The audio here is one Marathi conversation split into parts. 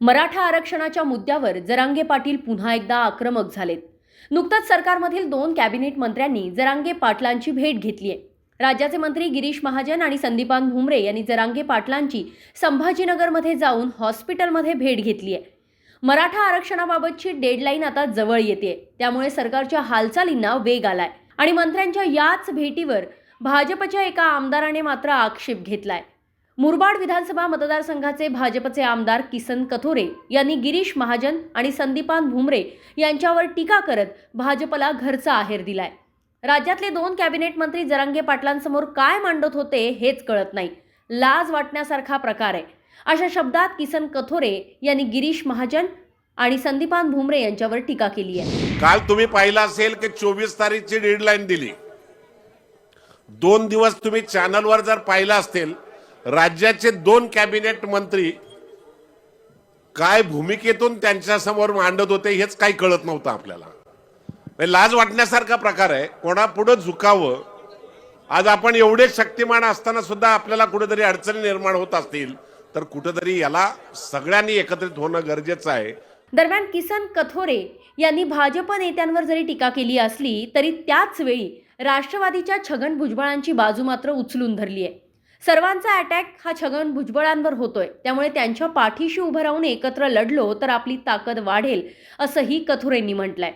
मराठा आरक्षणाच्या मुद्द्यावर जरांगे पाटील पुन्हा एकदा आक्रमक झालेत. नुकताच सरकारमधील दोन कॅबिनेट मंत्र्यांनी जरांगे पाटलांची भेट घेतली आहे. राज्याचे मंत्री गिरीश महाजन आणि संदीपान भुमरे यांनी जरांगे पाटलांची संभाजीनगरमध्ये जाऊन हॉस्पिटलमध्ये भेट घेतली आहे. मराठा आरक्षणाबाबतची डेडलाईन आता जवळ येते. त्यामुळे सरकारच्या हालचालींना वेग आलाय. आणि मंत्र्यांच्या याच भेटीवर भाजपच्या एका आमदाराने मात्र आक्षेप घेतलाय. मुरबाड विधानसभा मतदारसंघाचे भाजपचे आमदार किसन कथोरे यांनी गिरीश महाजन आणि संदीपान भुमरे यांच्यावर टीका करत भाजपला घरचा आहेर दिलाय. राज्यातले दोन कॅबिनेट मंत्री जरांगे पाटलांसमोर काय मांडत होते हेच कळत नाही. लाज वाटण्यासारखा प्रकार आहे. अशा शब्दात किसन कथोरे यांनी गिरीश महाजन आणि संदीपान भुमरे यांच्यावर टीका केली आहे. काल तुम्ही पाहिलं असेल की चोवीस तारीखची डेडलाईन दिली. दोन दिवस तुम्ही चॅनलवर जर पाहिलं असेल राज्याचे दोन कॅबिनेट मंत्री काय भूमिकेतून त्यांच्यासमोर मांडत होते हेच काही कळत नव्हतं आपल्याला. म्हणजे लाज वाटण्यासारखा प्रकार आहे. कोणापुढं झुकावं? आज आपण एवढे शक्तिमान असताना सुद्धा आपल्याला कुठेतरी अडचणी निर्माण होत असतील तर कुठेतरी याला सगळ्यांनी एकत्रित होणं गरजेचं आहे. दरम्यान किसन कथोरे यांनी भाजप नेत्यांवर जरी टीका केली असली तरी त्याच वेळी राष्ट्रवादीच्या छगन भुजबळांची बाजू मात्र उचलून धरली आहे सर्वांचा अटॅक हा छगन भुजबळांवर होतोय. त्यामुळे त्यांच्या पाठीशी उभं राहून एकत्र लढलो तर आपली ताकद वाढेल असंही कथोरेंनी म्हटलंय.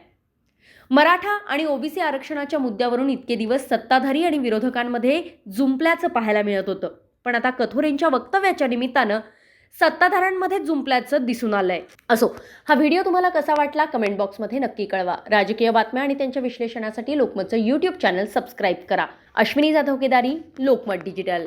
मराठा आणि ओबीसी आरक्षणाच्या मुद्द्यावरून इतके दिवस सत्ताधारी आणि विरोधकांमध्ये जुंपल्याचं पाहायला मिळत होतं. पण आता कथोरेंच्या वक्तव्याच्या निमित्तानं सत्ताधाऱ्यांमध्ये जुंपल्याचं दिसून आलंय. असो हा व्हिडिओ तुम्हाला कसा वाटला कमेंट बॉक्समध्ये नक्की कळवा. राजकीय बातम्या आणि त्यांच्या विश्लेषणासाठी लोकमतचं यूट्यूब चॅनल सबस्क्राईब करा. अश्विनी जाधव केदारी लोकमत डिजिटल.